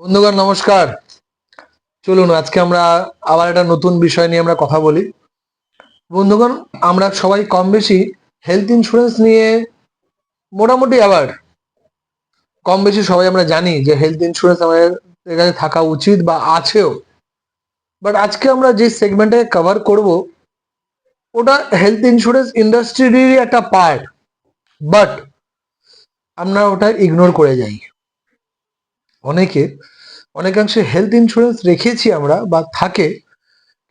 বন্ধুগণ, নমস্কার। চলুন, আজকে আমরা আবার একটা নতুন বিষয় নিয়ে আমরা কথা বলি। বন্ধুগণ, আমরা সবাই কম বেশি হেলথ ইন্স্যুরেন্স নিয়ে মোটামুটি আবার কম বেশি সবাই আমরা জানি যে হেলথ ইন্স্যুরেন্স আমাদের কাছে থাকা উচিত বা আছেও। বাট আজকে আমরা যে সেগমেন্টে কভার করব, ওটা হেলথ ইন্স্যুরেন্স ইন্ডাস্ট্রিরই একটা পার্ট বাট আমরা ওটা ইগনোর করে যাই। অনেকে, অনেকাংশে হেলথ ইন্স্যুরেন্স রেখেছি আমরা বা থাকে,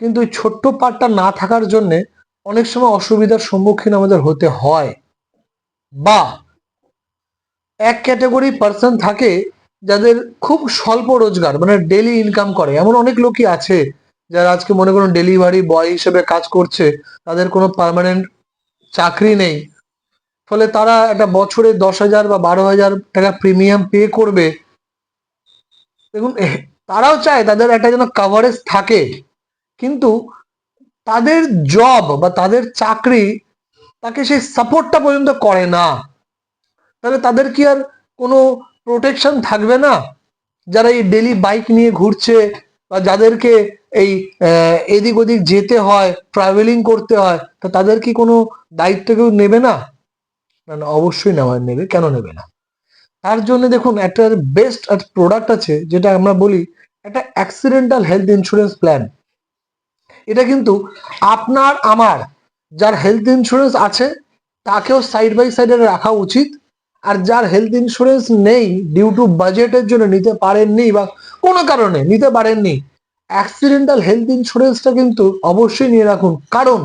কিন্তু ওই ছোট্ট পার্টটা না থাকার জন্য অনেক সময় অসুবিধার সম্মুখীন আমাদের হতে হয়। বা এক ক্যাটাগরি পার্সন থাকে যাদের খুব স্বল্প রোজগার মানে ডেলি ইনকাম করে। এমন অনেক লোকই আছে যারা আজকে মনে করুন ডেলিভারি বয় হিসেবে কাজ করছে, তাদের কোনো পার্মানেন্ট চাকরি নেই। ফলে তারা একটা বছরে দশ হাজার বা বারো হাজার টাকা প্রিমিয়াম পে করবে দেখুন তারাও চায় তাদের একটা যেন কাভারেজ থাকে। কিন্তু তাদের জব বা তাদের চাকরি তাকে সেই সাপোর্টটা পর্যন্ত করে না। তাহলে তাদের কি আর কোনো প্রোটেকশন থাকবে না? যারা এই ডেলি বাইক নিয়ে ঘুরছে বা যাদেরকে এই এদিক ওদিক যেতে হয় ট্রাভেলিং করতে হয়, তা তাদের কি কোনো দায়িত্ব কেউ নেবে না? না না, অবশ্যই নেওয়া, নেবে। কেন নেবে না? তার জন্য দেখুন একটা বেস্ট প্রোডাক্ট আছে, যেটা আমরা বলি একটা অ্যাক্সিডেন্টাল হেলথ ইন্স্যুরেন্স প্ল্যান এটা কিন্তু আপনার, আমার যার হেলথ ইন্স্যুরেন্স আছে, তাকেও সাইড বাই সাইডে রাখা উচিত। আর যার হেলথ ইন্স্যুরেন্স নেই ডিউ টু বাজেটের জন্য নিতে পারেননি বা কোনো কারণে নিতে পারেননি অ্যাক্সিডেন্টাল হেলথ ইন্স্যুরেন্সটা কিন্তু অবশ্যই নিয়ে রাখুন। কারণ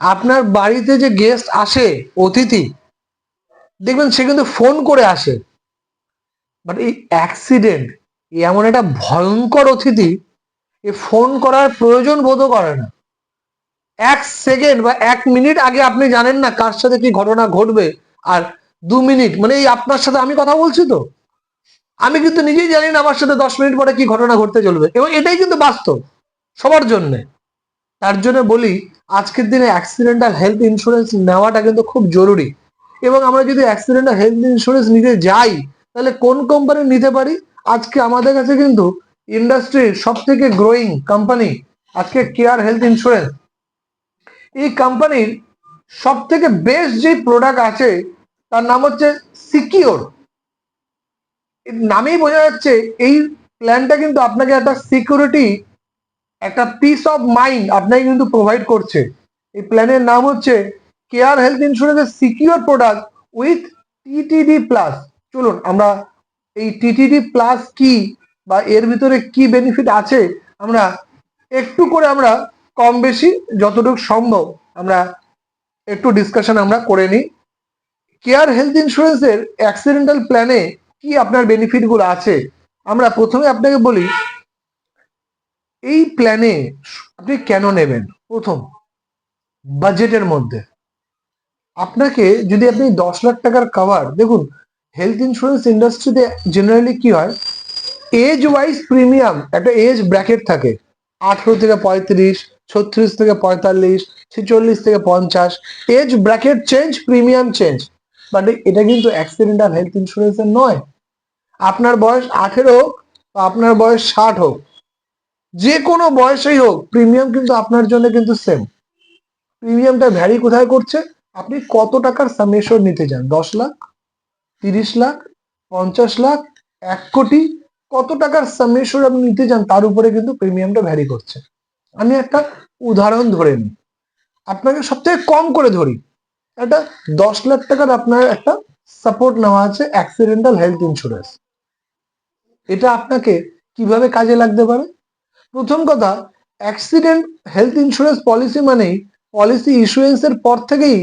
আপনার বাড়িতে যে গেস্ট আসে, অতিথি দেখবেন সে কিন্তু ফোন করে আসে। বাট এই অ্যাক্সিডেন্ট এমন একটা ভয়ঙ্কর অতিথি, এ ফোন করার প্রয়োজন বোধও করে না। এক সেকেন্ড বা এক মিনিট আগে আপনি জানেন না কার সাথে কি ঘটনা ঘটবে, আর দু মিনিট মানে এই আপনার সাথে আমি কথা বলছি তো। আমি কিন্তু নিজেই জানি না আমার সাথে দশ মিনিট পরে কি ঘটনা ঘটতে চলবে। এবং এটাই কিন্তু বাস্তব, সবার জন্য। তার জন্য বলি, আজকের দিনে অ্যাক্সিডেন্টাল হেলথ ইন্স্যুরেন্স নেওয়াটা কিন্তু খুব জরুরি। এবং আমরা যদি অ্যাক্সিডেন্ট হেলথ ইন্স্যুরেন্স নিতে যাই, তাহলে কোন কোম্পানি নিতে পারি? আজকে আমাদের কাছে কিন্তু ইন্ডাস্ট্রির সব থেকে গ্রোয়িং কোম্পানি আজকে কেয়ার হেলথ ইন্স্যুরেন্স এই কোম্পানির সব থেকে বেস্ট যে প্রোডাক্ট আছে, তার নাম হচ্ছে সিকিওর নামেই বোঝা যাচ্ছে এই প্ল্যানটা কিন্তু আপনাকে একটা সিকিউরিটি একটা পিস অফ মাইন্ড আপনাকে কিন্তু প্রোভাইড করছে। এই প্ল্যানের নাম হচ্ছে কেয়ার হেলথ ইন্স্যুরেন্সের secure product with TTD plus চলুন, আমরা এই টিটিডি প্লাস কি বা এর ভিতরে কি বেনিফিট আছে, আমরা একটু করে আমরা কম বেশি যতটুকু সম্ভব আমরা একটু ডিসকাশন আমরা করে নিই। কেয়ার হেলথ ইন্স্যুরেন্সের অ্যাক্সিডেন্টাল প্ল্যানে কি আপনার বেনিফিটগুলো আছে? আমরা প্রথমে আপনাকে বলি, এই প্ল্যানে আপনি কেন নেবেন? প্রথম বাজেটের মধ্যে। আপনাকে যদি আপনি দশ লাখ টাকার কভার দেখুন হেলথ ইন্স্যুরেন্স ইন্ডাস্ট্রিতে জেনারেলি কি হয়? এজ ওয়াইজ প্রিমিয়াম একটা এজ ব্র্যাকেট থাকে। আঠেরো থেকে পঁয়ত্রিশ, ছত্রিশ থেকে পঁয়তাল্লিশ, ছেচল্লিশ থেকে পঞ্চাশ age bracket change premium change but এটা কিন্তু অ্যাক্সিডেন্টাল হেলথ ইন্স্যুরেন্সের নয়। আপনার বয়স আঠেরো হোক বা আপনার বয়স ষাট হোক, যে কোনো বয়সেই হোক প্রিমিয়াম কিন্তু আপনার জন্য কিন্তু সেম প্রিমিয়ামটা ভ্যারি কোথায় করছে? আপনি কত টাকার সামেশন নিতে চান? দশ লাখ, তিরিশ লাখ, পঞ্চাশ লাখ, এক কোটি? কত টাকার সামেশন আপনি নিতে চান? তার উপরে কিন্তু প্রিমিয়ামটা ভ্যারি করছে। আমি একটা উদাহরণ ধরে নিই। আপনাকে সবথেকে কম করে ধরি। একটা দশ লাখ টাকার আপনার একটা সাপোর্ট নেওয়া আছে অ্যাক্সিডেন্টাল হেলথ ইন্স্যুরেন্স এটা আপনাকে কীভাবে কাজে লাগতে পারে? প্রথম কথা অ্যাক্সিডেন্ট হেলথ ইন্স্যুরেন্স পলিসি মানেই পলিসি ইস্যুয়েন্সের পর থেকেই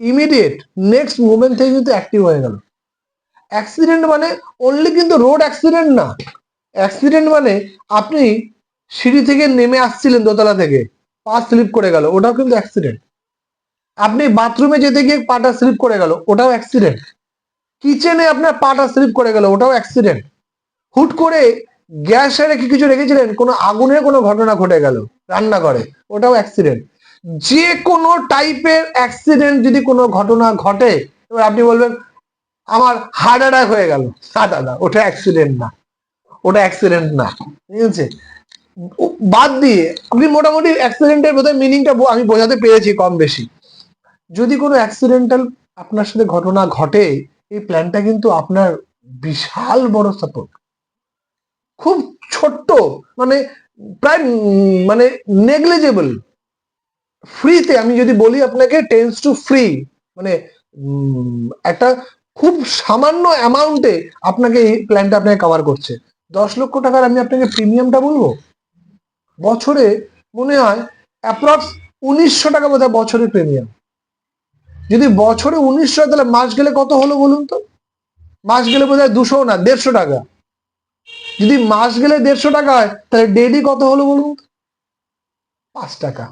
ইমিডিয়েট নেক্সট মুভমেন্ট থেকে কিন্তু অ্যাক্টিভ হয়ে গেল। অ্যাক্সিডেন্ট মানে অনলি কিন্তু রোড অ্যাক্সিডেন্ট না। অ্যাক্সিডেন্ট মানে আপনি সিঁড়ি থেকে নেমে আসছিলেন দোতলা থেকে, পা স্লিপ করে গেল, ওটাও কিন্তু অ্যাক্সিডেন্ট আপনি বাথরুমে যেতে গিয়ে পাটা স্লিপ করে গেল, ওটাও অ্যাক্সিডেন্ট কিচেনে আপনার পাটা স্লিপ করে গেল, ওটাও অ্যাক্সিডেন্ট হুট করে গ্যাসে রেখে কিছু রেখেছিলেন, কোনো আগুনের কোনো ঘটনা ঘটে গেল রান্নাঘরে, ওটাও অ্যাক্সিডেন্ট যে কোনো টাইপের অ্যাক্সিডেন্ট যদি কোনো ঘটনা ঘটে, এবার আপনি বলবেন, আমার হার্ট অ্যাটাক হয়ে গেল। না দাদা ওটা অ্যাক্সিডেন্ট না। ওটা অ্যাক্সিডেন্ট না, ঠিক আছে? বাদ দিয়ে, আপনি মোটামুটি অ্যাক্সিডেন্টের বোধহয় মিনিংটা আমি বোঝাতে পেরেছি কম বেশি। যদি কোনো অ্যাক্সিডেন্টাল আপনার সাথে ঘটনা ঘটে, এই প্ল্যানটা কিন্তু আপনার বিশাল বড় সাপোর্ট খুব ছোট্ট মানে প্রায় মানে নেগলিজেবল ফ্রিতে আমি যদি বলি আপনাকে টেন্স টু ফ্রি মানে একটা খুব সামান্য অ্যামাউন্টে আপনাকে এই প্ল্যানটা আপনাকে কভার করছে। দশ লক্ষ টাকার আমি আপনাকে প্রিমিয়ামটা বলব? বছরে মনে হয় অ্যাপ্রক্স উনিশশো টাকা বোধ হয় বছরের প্রিমিয়াম যদি বছরে উনিশশো তাহলে মাস গেলে কত হলো বলুন তো? মাস গেলে বোধ হয় দুশো না, দেড়শো টাকা। যদি মাস গেলে দেড়শো টাকা হয়, তাহলে ডেলি কত হলো বলুন পাঁচ টাকা।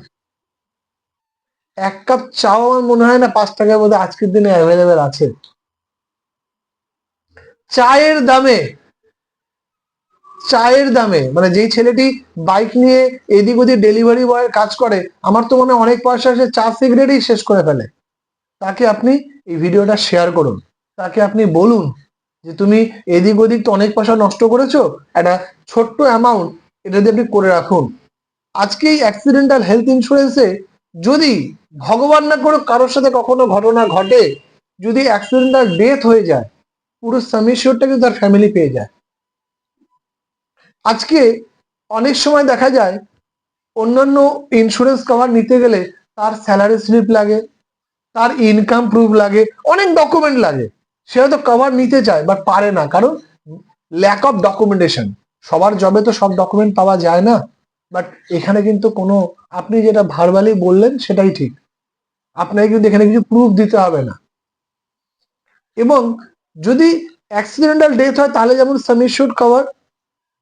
এক কাপ চাও আমার মনে হয় না পাঁচ টাকার মধ্যে আজকের দিনে অ্যাভেলেবেল আছে। চায়ের দামে চায়ের দামে মানে যেই ছেলেটি বাইক নিয়ে এদিক ওদিক ডেলিভারি বয়ের কাজ করে, আমার তো মনে অনেক পয়সা সে চা সিগারেটই শেষ করে ফেলে। তাকে আপনি এই ভিডিওটা শেয়ার করুন। তাকে আপনি বলুন যে তুমি এদিক ওদিক তো অনেক পয়সা নষ্ট করেছ, একটা ছোট্ট অ্যামাউন্ট এটা দিয়ে আপনি করে রাখুন। আজকে এই অ্যাক্সিডেন্টাল হেলথ ইন্স্যুরেন্সে যদি ভগবান না করে কারোর সাথে কখনো ঘটনা ঘটে, যদি অ্যাক্সিডেন্ট তার ডেথ হয়ে যায়, পুরো সামিশিওরটা কিন্তু তার ফ্যামিলি পেয়ে যায়। আজকে অনেক সময় দেখা যায়, অন্যান্য ইন্স্যুরেন্স কভার নিতে গেলে তার স্যালারি স্লিপ লাগে, তার ইনকাম প্রুফ লাগে, অনেক ডকুমেন্ট লাগে। সে হয়তো কভার নিতে চায় বাট পারে না। কারণ ল্যাক অফ ডকুমেন্টেশন সবার জবে তো সব ডকুমেন্ট পাওয়া যায় না। বাট এখানে কিন্তু কোনো, আপনি যেটা ভারবালি বললেন সেটাই ঠিক। আপনাকে কিন্তু এখানে কিছু প্রুফ দিতে হবে না। এবং যদি অ্যাক্সিডেন্টাল ডেথ হয়, তাহলে যেমন সামিশুড কভার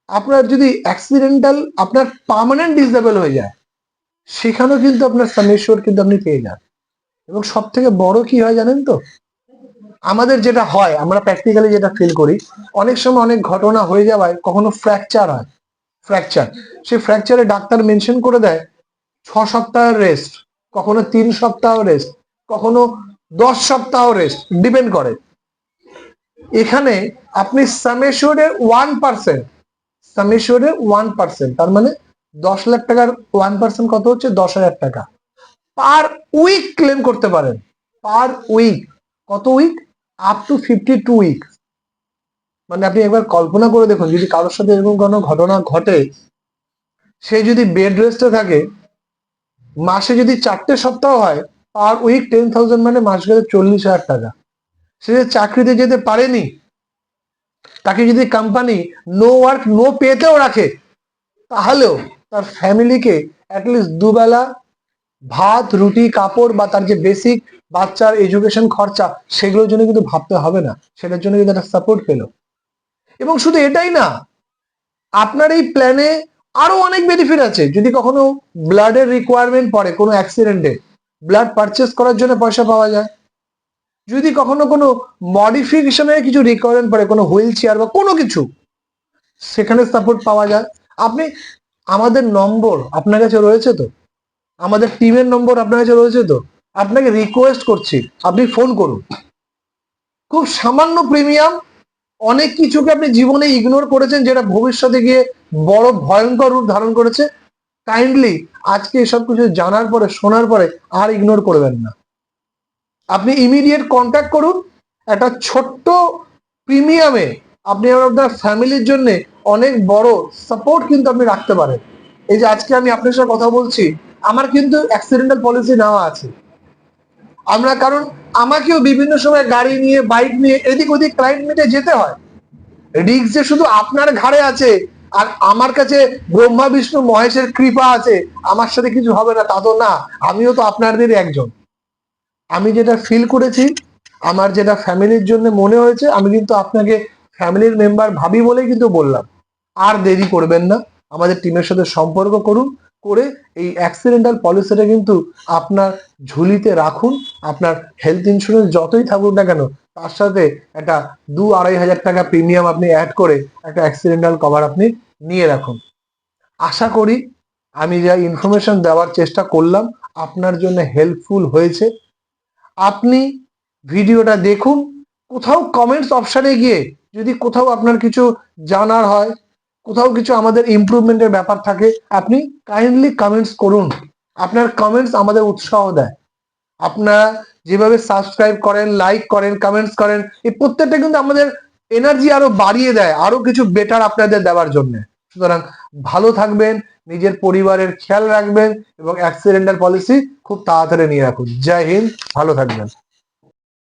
আপনার যদি অ্যাক্সিডেন্টাল আপনার পার্মানেন্ট ডিসেবল হয়ে যায়, সেখানেও কিন্তু আপনার সামিশুড কিন্তু আপনি পেয়ে যান। এবং সব থেকে বড় কি হয় জানেন তো? আমাদের যেটা হয়, আমরা প্র্যাকটিক্যালি যেটা ফিল করি, অনেক সময় অনেক ঘটনা হয়ে যাওয়ায় কখনো ফ্র্যাকচার হয়। ফ্র্যাকচার সেই ফ্র্যাকচারে ডাক্তার মেনশন করে দেয়, ছ সপ্তাহের রেস্ট কখনো তিন সপ্তাহ রেস্ট কখনো দশ সপ্তাহ রেস্ট ডিপেন্ড করে। এখানে আপনি সামেশোরের ওয়ান পার্সেন্ট সামেশোরের ওয়ান পার্সেন্ট তার মানে দশ লাখ টাকার ওয়ান পার্সেন্ট কত হচ্ছে? দশ হাজার টাকা। পার উইক ক্লেম করতে পারেন। পার উইক কত week up to fifty two week মানে আপনি একবার কল্পনা করে দেখুন, যদি কারোর সাথে এরকম কোনো ঘটনা ঘটে, সে যদি বেড রেস্টে থাকে, মাসে যদি চারটে সপ্তাহ হয় পার উইক টেন থাউজেন্ড মানে মাস গেলে চল্লিশ হাজার টাকা। সে যে চাকরিতে যেতে পারেনি, তাকে যদি কোম্পানি নো ওয়ার্ক নো পেতেও রাখে, তাহলেও তার ফ্যামিলিকে অ্যাটলিস্ট দুবেলা ভাত, রুটি, কাপড় বা তার যে বেসিক বাচ্চার এডুকেশন খরচা, সেগুলোর জন্য কিন্তু ভাবতে হবে না। সেটার জন্য কিন্তু একটা সাপোর্ট পেল। এবং শুধু এটাই না, আপনার এই প্ল্যানে আরও অনেক বেনিফিট আছে। যদি কখনো ব্লাডের রিকোয়ারমেন্ট পড়ে, কোনো অ্যাক্সিডেন্টে ব্লাড পারচেস করার জন্য পয়সা পাওয়া যায়। যদি কখনো কোনো মডিফিকেশনের কিছু রিকোয়ারমেন্ট পড়ে, কোনো হুইল চেয়ার বা কোনো কিছু, সেখানে সাপোর্ট পাওয়া যায়। আপনি আমাদের নম্বর আপনার কাছে রয়েছে তো? আমাদের টিমের নম্বর আপনার কাছে রয়েছে তো? আপনাকে রিকোয়েস্ট করছি, আপনি ফোন করুন। খুব সামান্য প্রিমিয়াম অনেক কিছুকে আপনি জীবনে ইগনোর করেছেন যেটা ভবিষ্যতে গিয়ে বড় ভয়ঙ্কর রূপ ধারণ করেছে। কাইন্ডলি আজকে এসব কিছু জানার পরে, শোনার পরে আর ইগনোর করবেন না। আপনি ইমিডিয়েট কন্ট্যাক্ট করুন। একটা ছোট্ট প্রিমিয়ামে আপনি আপনার ফ্যামিলির জন্য অনেক বড় সাপোর্ট কিন্তু আপনি রাখতে পারেন। এই যে আজকে আমি আপনার সাথে কথা বলছি, আমার কিন্তু অ্যাক্সিডেন্টাল পলিসি নেওয়া আছে। আমরা কারণ আমাকেও বিভিন্ন সময় গাড়ি নিয়ে বাইক নিয়ে, এদিক ওদিক ক্লায়েন্ট মিটে যেতে হয়। রিক্স যে শুধু আপনার ঘাড়ে আছে, আর আমার কাছে ব্রহ্মা, বিষ্ণু, মহেশের কৃপা আছে, আমার সাথে কিছু হবে না, তা তো না, আমিও তো আপনাদের একজন। আমি যেটা ফিল করেছি, আমার যেটা ফ্যামিলির জন্য মনে হয়েছে, আমি কিন্তু আপনাকে ফ্যামিলির মেম্বার ভাবি বলেই কিন্তু বললাম। আর দেরি করবেন না, আমাদের টিমের সাথে সম্পর্ক করুন করে এই অ্যাক্সিডেন্টাল পলিসিটা কিন্তু আপনার ঝুলিতে রাখুন, আপনার হেলথ ইন্স্যুরেন্স যতই থাকুক না কেন, তার সাথে একটা দু আড়াই হাজার টাকা প্রিমিয়াম আপনি অ্যাড করে একটা অ্যাক্সিডেন্টাল কভার আপনি নিয়ে রাখুন। আশা করি আমি যা ইনফরমেশন দেওয়ার চেষ্টা করলাম, আপনার জন্য হেল্পফুল হয়েছে। আপনি ভিডিওটা দেখুন, কোথাও কমেন্টস অপশানে গিয়ে যদি কোথাও আপনার কিছু জানার হয় কোথাও কিছু আমাদের ইমপ্রুভমেন্টের ব্যাপার থাকে, আপনি কাইন্ডলি কমেন্টস করুন। আপনার কমেন্টস আমাদের উৎসাহ দেয়। আপনারা যেভাবে সাবস্ক্রাইব করেন লাইক করেন কমেন্টস করেন, এই প্রত্যেকটা কিন্তু আমাদের এনার্জি আরও বাড়িয়ে দেয়, আরও কিছু বেটার আপনাদের দেওয়ার জন্য। সুতরাং ভালো থাকবেন, নিজের পরিবারের খেয়াল রাখবেন এবং অ্যাক্সিডেন্টাল পলিসি খুব তাড়াতাড়ি নিয়ে রাখুন। জয় হিন্দ, ভালো থাকবেন।